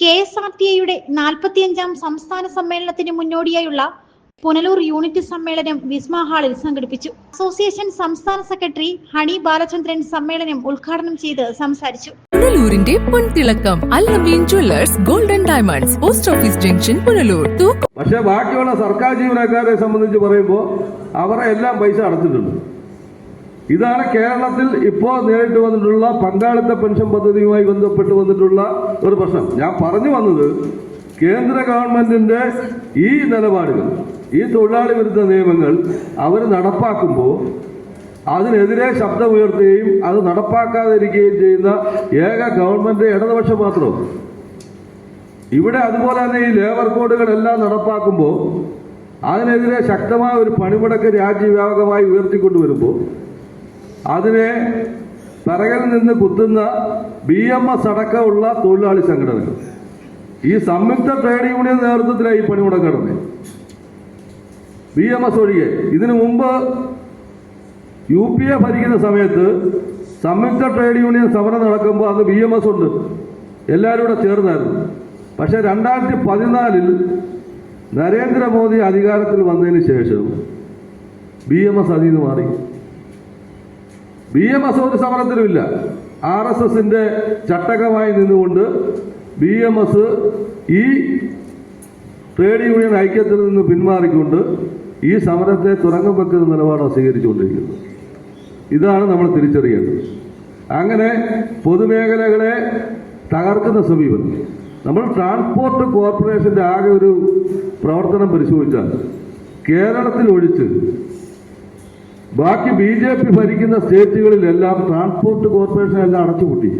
K S R T ഐയുടെ നാൽപ്പത്തിയഞ്ചാം സംസ്ഥാന സമ്മേളനത്തിന് മുന്നോടിയായുള്ള പുനലൂർ യൂണിറ്റ് സമ്മേളനം വിസ്മ ഹാളിൽ സംഘടിപ്പിച്ചു. അസോസിയേഷൻ സംസ്ഥാന സെക്രട്ടറി ഹണി ബാലചന്ദ്രൻ സമ്മേളനം ഉദ്ഘാടനം ചെയ്ത് സംസാരിച്ചു. പുനലൂരിന്റെ പൊൻതിളക്കം Allameen jewellers golden diamonds post office junction Punalur. പക്ഷേ പക്ഷെ ബാക്കിയുള്ള സർക്കാർ ജീവനക്കാരെ സംബന്ധിച്ച് പറയുമ്പോൾ അവരെ എല്ലാം പൈസ അടച്ചിട്ടുണ്ട്. ഇതാണ് കേരളത്തിൽ ഇപ്പോൾ നേരിട്ട് വന്നിട്ടുള്ള പങ്കാളിത്ത പെൻഷൻ പദ്ധതിയുമായി ബന്ധപ്പെട്ട് വന്നിട്ടുള്ള ഒരു പ്രശ്നം. ഞാൻ പറഞ്ഞു വന്നത് കേന്ദ്ര ഗവൺമെന്റിന്റെ ഈ നിലപാടുകൾ ഈ തൊഴിലാളി വിരുദ്ധ നിയമങ്ങൾ അവർ നടപ്പാക്കുമ്പോൾ അതിനെതിരെ ശബ്ദമുയർത്തുകയും അത് നടപ്പാക്കാതിരിക്കുകയും ചെയ്യുന്ന ഏക ഗവൺമെന്റ് ഇടതുപക്ഷം മാത്രമാണ് ഇവിടെ അതുപോലെ തന്നെ ഈ ലേബർ കോഡുകളെല്ലാം നടപ്പാക്കുമ്പോൾ അതിനെതിരെ ശക്തമായ ഒരു പണിമുടക്ക് രാജ്യവ്യാപകമായി ഉയർത്തിക്കൊണ്ടുവരുമ്പോൾ അതിനെ പിറകിൽ നിന്ന് കുത്തുന്ന ബി എം എസ് അടക്കമുള്ള തൊഴിലാളി സംഘടനകൾ. ഈ സംയുക്ത ട്രേഡ് യൂണിയൻ നേതൃത്വത്തിലായി ഈ പണിമുടക്ക് നടന്നത് ബി എം എസ് ഒഴികെ. ഇതിനു മുമ്പ് യു പി എ ഭരിക്കുന്ന സമയത്ത് സംയുക്ത ട്രേഡ് യൂണിയൻ സമരം നടക്കുമ്പോൾ അത് ബി എം എസ് ഉണ്ട്. എല്ലാവരും കൂടെ ചേർന്നായിരുന്നു. പക്ഷേ രണ്ടായിരത്തി പതിനാലിൽ നരേന്ദ്രമോദി അധികാരത്തിൽ വന്നതിന് ശേഷം ബി എം എസ് അതിൽ നിന്ന് മാറി. ബി എം എസ് ഒരു സമരത്തിലുമില്ല. ആർ എസ് എസിന്റെ ചട്ടകമായി നിന്നുകൊണ്ട് ബി എം എസ് ഈ ട്രേഡ് യൂണിയൻ ഐക്യത്തിൽ നിന്ന് പിന്മാറിക്കൊണ്ട് ഈ സമരത്തെ തുറങ്കം വെക്കുന്ന നിലപാടാണ് സ്വീകരിച്ചുകൊണ്ടിരിക്കുന്നത് ഇതാണ് നമ്മൾ തിരിച്ചറിയേണ്ടത്. അങ്ങനെ പൊതുമേഖലകളെ തകർക്കുന്ന സമീപനം. നമ്മൾ ട്രാൻസ്പോർട്ട് കോർപ്പറേഷന്റെ ആകെ ഒരു പ്രവർത്തനം പരിശോധിച്ചാൽ കേരളത്തിൽ ഒഴിച്ച് ബാക്കി ബി ജെ പി ഭരിക്കുന്ന സ്റ്റേറ്റുകളിലെല്ലാം ട്രാൻസ്പോർട്ട് കോർപ്പറേഷൻ എല്ലാം അടച്ചുപൂട്ടി.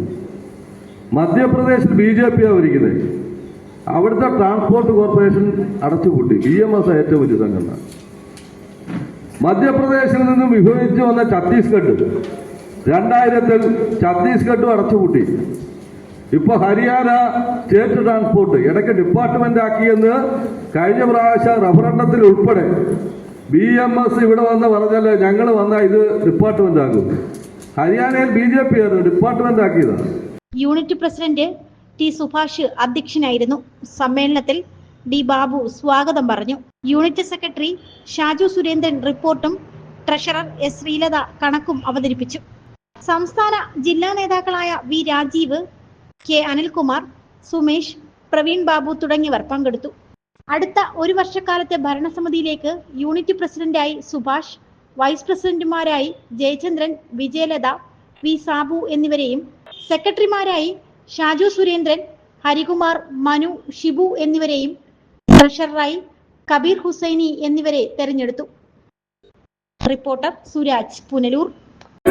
മധ്യപ്രദേശിൽ ബി ജെ പിയാണ് ഭരിക്കുന്നത് അവിടുത്തെ ട്രാൻസ്പോർട്ട് കോർപ്പറേഷൻ അടച്ചുപൂട്ടി. ബി എം എസ് ഏറ്റവും വലിയ സംഘടന. മധ്യപ്രദേശിൽ നിന്നും വിഭജിച്ചു വന്ന ഛത്തീസ്ഗഡ്. രണ്ടായിരത്തിൽ ഛത്തീസ്ഗഡും അടച്ചുപൂട്ടി. ഇപ്പൊ ഹരിയാന സ്റ്റേറ്റ് ട്രാൻസ്പോർട്ട് ഇടയ്ക്ക് ഡിപ്പാർട്ട്മെന്റ് ആക്കിയെന്ന് കഴിഞ്ഞ പ്രാവശ്യം റഫറണ്ടത്തിൽ ഉൾപ്പെടെ ബി എം എസ് ഇവിടെ വന്ന് പറഞ്ഞല്ലോ ഞങ്ങൾ വന്നാൽ ഇത് ഡിപ്പാർട്ട്മെന്റ് ആക്കും. ഹരിയാനയിൽ ബി ജെ പി ആയിരുന്നു ഡിപ്പാർട്ട്മെന്റ് ആക്കിയതാണ്. യൂണിറ്റ് പ്രസിഡന്റ് ടി സുഭാഷ് അധ്യക്ഷനായിരുന്നു. സമ്മേളനത്തിൽ ഡി ബാബു സ്വാഗതം പറഞ്ഞു. യൂണിറ്റ് സെക്രട്ടറി ഷാജു സുരേന്ദ്രൻ റിപ്പോർട്ടും ട്രഷറർ എസ് ശ്രീലത കണക്കും അവതരിപ്പിച്ചു. സംസ്ഥാന ജില്ലാ നേതാക്കളായ വി രാജീവ് കെ അനിൽകുമാർ സുമേഷ് പ്രവീൺ ബാബു തുടങ്ങിയവർ പങ്കെടുത്തു. അടുത്ത ഒരു വർഷക്കാലത്തെ ഭരണസമിതിയിലേക്ക് യൂണിറ്റ് പ്രസിഡന്റായി സുഭാഷ് വൈസ് പ്രസിഡന്റുമാരായി ജയചന്ദ്രൻ വിജയലത വി സാബു എന്നിവരെയും സെക്രട്ടറിമാരായി ഷാജു സുരേന്ദ്രൻ ഹരികുമാർ മനു ഷിബു എന്നിവരെയും ട്രഷററായി കബീർ ഹുസൈനി എന്നിവരെ തെരഞ്ഞെടുത്തു. റിപ്പോർട്ടർ സുരാജ് പുനലൂർ.